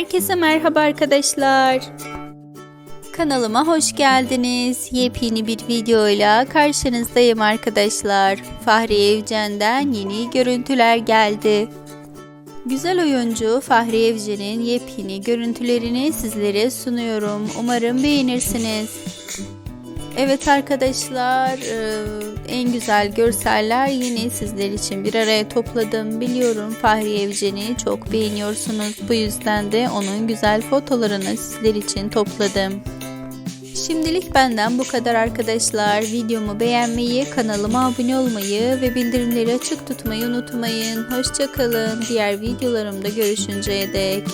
Herkese merhaba arkadaşlar. Kanalıma hoş geldiniz. Yepyeni bir videoyla karşınızdayım arkadaşlar. Fahri Evcen'den yeni görüntüler geldi. Güzel oyuncu Fahri Evcen'in yepyeni görüntülerini sizlere sunuyorum. Umarım beğenirsiniz. Evet arkadaşlar e, en güzel görseller yine sizler için bir araya topladım. Biliyorum Fahri Evcen'i çok beğeniyorsunuz. Bu yüzden de onun güzel fotolarını sizler için topladım. Şimdilik benden bu kadar arkadaşlar. Videomu beğenmeyi, kanalıma abone olmayı ve bildirimleri açık tutmayı unutmayın. Hoşçakalın. Diğer videolarımda görüşünceye dek.